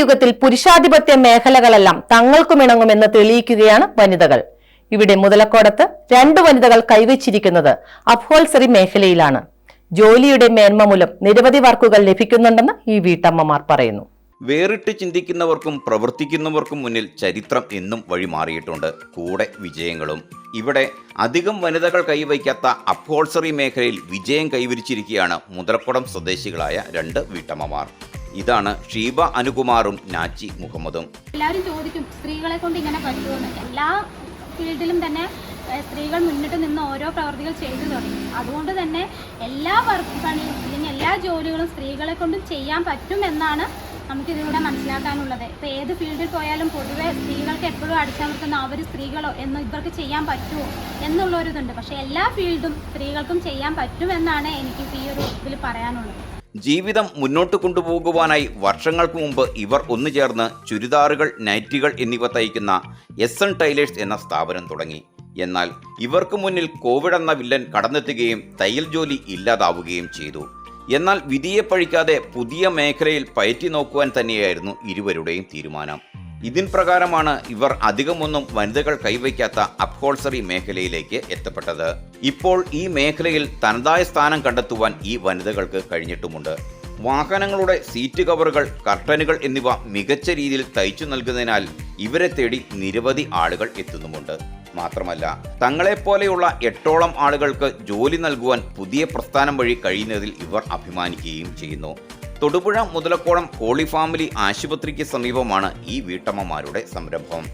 യുഗത്തിൽ പുരുഷാധിപത്യ മേഖലകളെല്ലാം തങ്ങൾക്കുമിണങ്ങുമെന്ന് തെളിയിക്കുകയാണ് വനിതകൾ. ഇവിടെ മുതലക്കോടത്ത് രണ്ട് വനിതകൾ കൈവച്ചിരിക്കുന്നത് അപ്ഹോൾസറി മേഖലയിലാണ്. ജോലിയുടെ മേന്മ മൂലം നിരവധി വർക്കുകൾ ലഭിക്കുന്നുണ്ടെന്ന് ഈ വീട്ടമ്മമാർ പറയുന്നു. വേറിട്ട് ചിന്തിക്കുന്നവർക്കും പ്രവർത്തിക്കുന്നവർക്കും മുന്നിൽ ചരിത്രം എന്നും വഴിമാറിയിട്ടുണ്ട് കൂടെ വിജയങ്ങളും. ഇവിടെ അധികം വനിതകൾ കൈവയ്ക്കാത്ത അപ്ഹോൾസറി മേഖലയിൽ വിജയം കൈവരിച്ചിരിക്കുകയാണ് മുതലക്കുടം സ്വദേശികളായ രണ്ട് വീട്ടമ്മമാർ. ഇതാണ് ഷീബ അനുകുമാറും നാച്ചി മുഹമ്മദും. എല്ലാവരും ചോദിക്കും സ്ത്രീകളെ കൊണ്ട് ഇങ്ങനെ പറ്റുമെന്ന് എല്ലാ ഫീൽഡിലും തന്നെ സ്ത്രീകൾ മുന്നിട്ട് നിന്ന് ഓരോ പ്രവർത്തികൾ ചെയ്തു തുടങ്ങി. അതുകൊണ്ട് തന്നെ എല്ലാ വർക്ക് പണിയും അല്ലെങ്കിൽ എല്ലാ ജോലികളും സ്ത്രീകളെ കൊണ്ടും ചെയ്യാൻ പറ്റുമെന്നാണ് നമുക്ക് ഇതിലൂടെ മനസ്സിലാക്കാനുള്ളത്. ഇപ്പോൾ ഏത് ഫീൽഡിൽ പോയാലും പൊതുവെ സ്ത്രീകൾക്ക് എപ്പോഴും അടിച്ചമർത്തുന്ന അവർ സ്ത്രീകളോ എന്ന് ഇവർക്ക് ചെയ്യാൻ പറ്റുമോ എന്നുള്ളൊരിതുണ്ട്. പക്ഷേ എല്ലാ ഫീൽഡും സ്ത്രീകൾക്കും ചെയ്യാൻ പറ്റുമെന്നാണ് എനിക്ക് ഈ ഒരു ഇതിൽ പറയാനുള്ളത്. ജീവിതം മുന്നോട്ട് കൊണ്ടുപോകുവാനായി വർഷങ്ങൾക്ക് മുമ്പ് ഇവർ ഒന്നു ചേർന്ന് ചുരിദാറുകൾ നൈറ്റികൾ എന്നിവ തയ്ക്കുന്ന എസ് എൻ ടൈലേഴ്സ് എന്ന സ്ഥാപനം തുടങ്ങി. എന്നാൽ ഇവർക്ക് മുന്നിൽ കോവിഡ് എന്ന വില്ലൻ കടന്നെത്തുകയും തയ്യൽ ജോലി ഇല്ലാതാവുകയും ചെയ്തു. എന്നാൽ വിധിയെ പഴിക്കാതെ പുതിയ മേഖലയിൽ പയറ്റി നോക്കുവാൻ തന്നെയായിരുന്നു ഇരുവരുടെയും തീരുമാനം. ഇതിൻ പ്രകാരമാണ് ഇവർ അധികമൊന്നും വനിതകൾ കൈവയ്ക്കാത്ത അപ്ഹോൾസറി മേഖലയിലേക്ക് എത്തപ്പെട്ടത്. ഇപ്പോൾ ഈ മേഖലയിൽ തനതായ സ്ഥാനം കണ്ടെത്തുവാൻ ഈ വനിതകൾക്ക് കഴിഞ്ഞിട്ടുമുണ്ട്. വാഹനങ്ങളുടെ സീറ്റ് കവറുകൾ കർട്ടനുകൾ എന്നിവ മികച്ച രീതിയിൽ തയ്ച്ചു നൽകുന്നതിനാൽ ഇവരെ തേടി നിരവധി ആളുകൾ എത്തുന്നുമുണ്ട്. മാത്രമല്ല തങ്ങളെപ്പോലെയുള്ള എട്ടോളം ആളുകൾക്ക് ജോലി നൽകുവാൻ പുതിയ പ്രസ്ഥാനം വഴി കഴിയുന്നതിൽ ഇവർ അഭിമാനിക്കുകയും ചെയ്യുന്നു. തൊടുപുഴ മുതലക്കോളം ഹോളി ഫാമിലി ആശുപത്രിക്ക് സമീപമാണ് ഈ വീട്ടമ്മമാരുടെ സംരംഭം.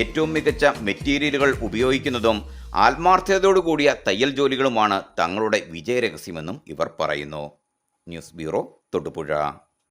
ഏറ്റവും മികച്ച മെറ്റീരിയലുകൾ ഉപയോഗിക്കുന്നതും ആത്മാർത്ഥതയോടുകൂടിയ തയ്യൽ ജോലികളുമാണ് തങ്ങളുടെ വിജയരഹസ്യമെന്നും ഇവർ പറയുന്നു. News bureau Thodupuzha.